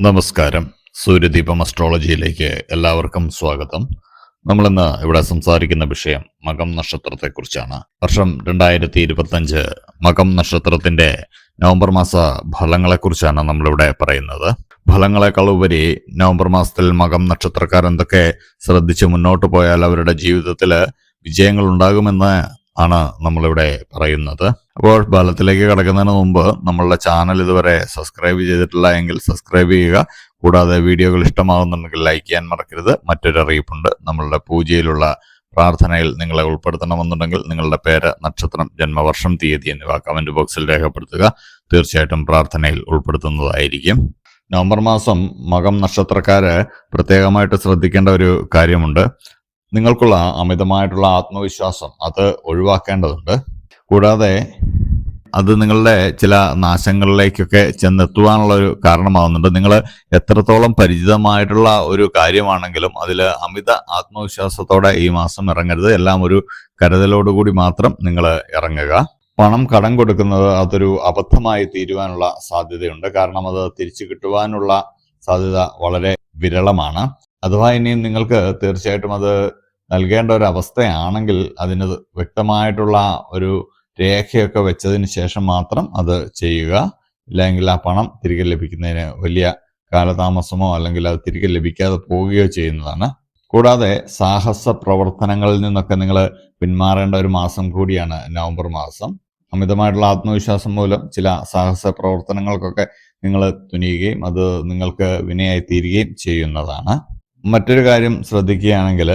നമസ്കാരം. സൂര്യദീപം അസ്ട്രോളജിയിലേക്ക് എല്ലാവർക്കും സ്വാഗതം. നമ്മളിന്ന് ഇവിടെ സംസാരിക്കുന്ന വിഷയം മകം നക്ഷത്രത്തെക്കുറിച്ചാണ്. വർഷം രണ്ടായിരത്തി ഇരുപത്തഞ്ച് മകം നക്ഷത്രത്തിന്റെ നവംബർ മാസ ഫലങ്ങളെക്കുറിച്ചാണ് നമ്മളിവിടെ പറയുന്നത്. ഫലങ്ങളെക്കാൾ ഉപരി നവംബർ മാസത്തിൽ മകം നക്ഷത്രക്കാർ എന്തൊക്കെ ശ്രദ്ധിച്ച് മുന്നോട്ട് പോയാൽ അവരുടെ ജീവിതത്തിൽ വിജയങ്ങൾ ഉണ്ടാകുമെന്ന് ആണ് നമ്മളിവിടെ പറയുന്നത്. അപ്പോൾ ഫലത്തിലേക്ക് കടക്കുന്നതിന് മുമ്പ് നമ്മളുടെ ചാനൽ ഇതുവരെ സബ്സ്ക്രൈബ് ചെയ്തിട്ടില്ല എങ്കിൽ സബ്സ്ക്രൈബ് ചെയ്യുക. കൂടാതെ വീഡിയോകൾ ഇഷ്ടമാകുന്നുണ്ടെങ്കിൽ ലൈക്ക് ചെയ്യാൻ മറക്കരുത്. മറ്റൊരു അറിയിപ്പുണ്ട്. നമ്മളുടെ പൂജയിലുള്ള പ്രാർത്ഥനയിൽ നിങ്ങളെ ഉൾപ്പെടുത്തണമെന്നുണ്ടെങ്കിൽ നിങ്ങളുടെ പേര് നക്ഷത്രം ജന്മവർഷം തീയതി എന്നിവ കമന്റ് ബോക്സിൽ രേഖപ്പെടുത്തുക. തീർച്ചയായിട്ടും പ്രാർത്ഥനയിൽ ഉൾപ്പെടുത്തുന്നതായിരിക്കും. നവംബർ മാസം മകം നക്ഷത്രക്കാര് പ്രത്യേകമായിട്ട് ശ്രദ്ധിക്കേണ്ട ഒരു കാര്യമുണ്ട്. നിങ്ങൾക്കുള്ള അമിതമായിട്ടുള്ള ആത്മവിശ്വാസം അത് ഒഴിവാക്കേണ്ടതുണ്ട്. കൂടാതെ അത് നിങ്ങളുടെ ചില നാശങ്ങളിലേക്കൊക്കെ ചെന്നെത്തുവാനുള്ള ഒരു കാരണമാവുന്നുണ്ട് നിങ്ങൾ എത്രത്തോളം പരിചിതമായിട്ടുള്ള ഒരു കാര്യമാണെങ്കിലും അതിൽ അമിത ആത്മവിശ്വാസത്തോടെ ഈ മാസം ഇറങ്ങരുത്. എല്ലാം ഒരു കരുതലോടുകൂടി മാത്രം നിങ്ങൾ ഇറങ്ങുക. പണം കടം കൊടുക്കുന്നത് അതൊരു അബദ്ധമായി തീരുവാനുള്ള സാധ്യതയുണ്ട്. കാരണം അത് തിരിച്ചു കിട്ടുവാനുള്ള സാധ്യത വളരെ വിരളമാണ്. അഥവാ ഇനിയും നിങ്ങൾക്ക് തീർച്ചയായിട്ടും അത് നൽകേണ്ട ഒരു അവസ്ഥയാണെങ്കിൽ അതിന് വ്യക്തമായിട്ടുള്ള ഒരു രേഖയൊക്കെ വെച്ചതിന് ശേഷം മാത്രം അത് ചെയ്യുക. ഇല്ലെങ്കിൽ ആ പണം തിരികെ ലഭിക്കുന്നതിന് വലിയ കാലതാമസമോ അല്ലെങ്കിൽ അത് തിരികെ ലഭിക്കാതെ പോവുകയോ ചെയ്യുന്നതാണ്. കൂടാതെ സാഹസ പ്രവർത്തനങ്ങളിൽ നിന്നൊക്കെ നിങ്ങൾ പിന്മാറേണ്ട ഒരു മാസം കൂടിയാണ് നവംബർ മാസം. അമിതമായിട്ടുള്ള ആത്മവിശ്വാസം മൂലം ചില സാഹസ പ്രവർത്തനങ്ങൾക്കൊക്കെ നിങ്ങൾ തുനിയുകയും അത് നിങ്ങൾക്ക് വിനയായി തീരുകയും ചെയ്യുന്നതാണ്. മറ്റൊരു കാര്യം ശ്രദ്ധിക്കുകയാണെങ്കിൽ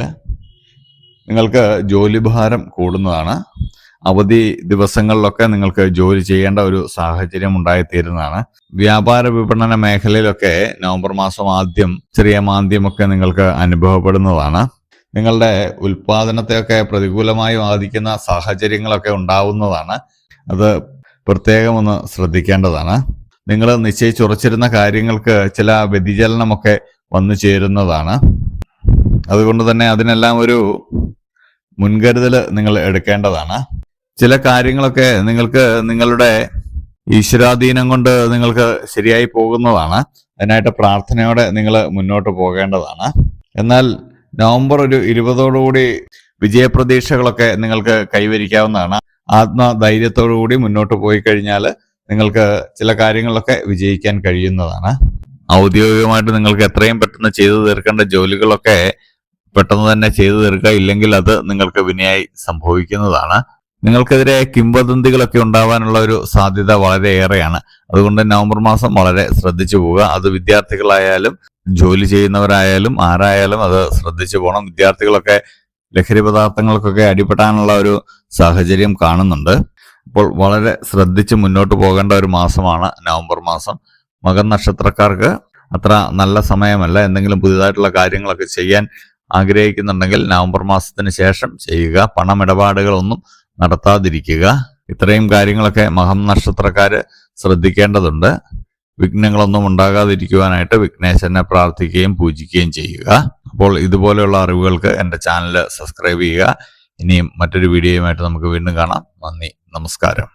നിങ്ങൾക്ക് ജോലിഭാരം കൂടുന്നതാണ്. അവധി ദിവസങ്ങളിലൊക്കെ നിങ്ങൾക്ക് ജോലി ചെയ്യേണ്ട ഒരു സാഹചര്യം ഉണ്ടായിത്തീരുന്നതാണ്. വ്യാപാര വിപണന മേഖലയിലൊക്കെ നവംബർ മാസം ആദ്യം ചെറിയ മാന്ദ്യമൊക്കെ നിങ്ങൾക്ക് അനുഭവപ്പെടുന്നതാണ്. നിങ്ങളുടെ ഉൽപാദനത്തെയൊക്കെ പ്രതികൂലമായി ബാധിക്കുന്ന സാഹചര്യങ്ങളൊക്കെ ഉണ്ടാവുന്നതാണ്. അത് പ്രത്യേകം ഒന്ന് ശ്രദ്ധിക്കേണ്ടതാണ്. നിങ്ങൾ നിശ്ചയിച്ചുറച്ചിരുന്ന കാര്യങ്ങൾക്ക് ചില വ്യതിചലനമൊക്കെ വന്നു ചേരുന്നതാണ്. അതുകൊണ്ട് തന്നെ അതിനെല്ലാം ഒരു മുൻകരുതൽ നിങ്ങൾ എടുക്കേണ്ടതാണ്. ചില കാര്യങ്ങളൊക്കെ നിങ്ങൾക്ക് നിങ്ങളുടെ ഈശ്വരാധീനം കൊണ്ട് നിങ്ങൾക്ക് ശരിയായി പോകുന്നതാണ്. അതിനായിട്ട് പ്രാർത്ഥനയോടെ നിങ്ങൾ മുന്നോട്ട് പോകേണ്ടതാണ്. എന്നാൽ നവംബർ ഒരു ഇരുപതോടുകൂടി വിജയപ്രതീക്ഷകളൊക്കെ നിങ്ങൾക്ക് കൈവരിക്കാവുന്നതാണ്. ആത്മധൈര്യത്തോടു കൂടി മുന്നോട്ട് പോയി കഴിഞ്ഞാൽ നിങ്ങൾക്ക് ചില കാര്യങ്ങളൊക്കെ വിജയിക്കാൻ കഴിയുന്നതാണ്. ഔദ്യോഗികമായിട്ട് നിങ്ങൾക്ക് എത്രയും പെട്ടെന്ന് ചെയ്തു തീർക്കേണ്ട ജോലികളൊക്കെ പെട്ടെന്ന് തന്നെ ചെയ്തു തീർക്കുക. ഇല്ലെങ്കിൽ അത് നിങ്ങൾക്ക് വിനയായി സംഭവിക്കുന്നതാണ്. നിങ്ങൾക്കെതിരെ കിംവദന്തികളൊക്കെ ഉണ്ടാവാനുള്ള ഒരു സാധ്യത വളരെ ഏറെയാണ്. അതുകൊണ്ട് നവംബർ മാസം വളരെ ശ്രദ്ധിച്ചു പോവുക. അത് വിദ്യാർത്ഥികളായാലും ജോലി ചെയ്യുന്നവരായാലും ആരായാലും അത് ശ്രദ്ധിച്ചു പോകണം. വിദ്യാർത്ഥികളൊക്കെ ലഹരി പദാർത്ഥങ്ങൾക്കൊക്കെ അടിപ്പെടാനുള്ള ഒരു സാഹചര്യം കാണുന്നുണ്ട്. അപ്പോൾ വളരെ ശ്രദ്ധിച്ച് മുന്നോട്ട് പോകേണ്ട ഒരു മാസമാണ് നവംബർ മാസം. മകൻ നക്ഷത്രക്കാർക്ക് അത്ര നല്ല സമയമല്ല. എന്തെങ്കിലും പുതിയതായിട്ടുള്ള കാര്യങ്ങളൊക്കെ ചെയ്യാൻ ആഗ്രഹിക്കുന്നുണ്ടെങ്കിൽ നവംബർ മാസത്തിന് ശേഷം ചെയ്യുക. പണമിടപാടുകളൊന്നും നടത്താതിരിക്കുക. ഇത്രയും കാര്യങ്ങളൊക്കെ മഹം നക്ഷത്രക്കാർ ശ്രദ്ധിക്കേണ്ടതുണ്ട്. വിഘ്നങ്ങളൊന്നും ഉണ്ടാകാതിരിക്കുവാനായിട്ട് വിഘ്നേശനെ പ്രാർത്ഥിക്കുകയും പൂജിക്കുകയും ചെയ്യുക. അപ്പോൾ ഇതുപോലെയുള്ള അറിവുകൾക്ക് എന്റെ ചാനൽ സബ്സ്ക്രൈബ് ചെയ്യുക. ഇനിയും മറ്റൊരു വീഡിയോയുമായിട്ട് നമുക്ക് വീണ്ടും കാണാം. നന്ദി. നമസ്കാരം.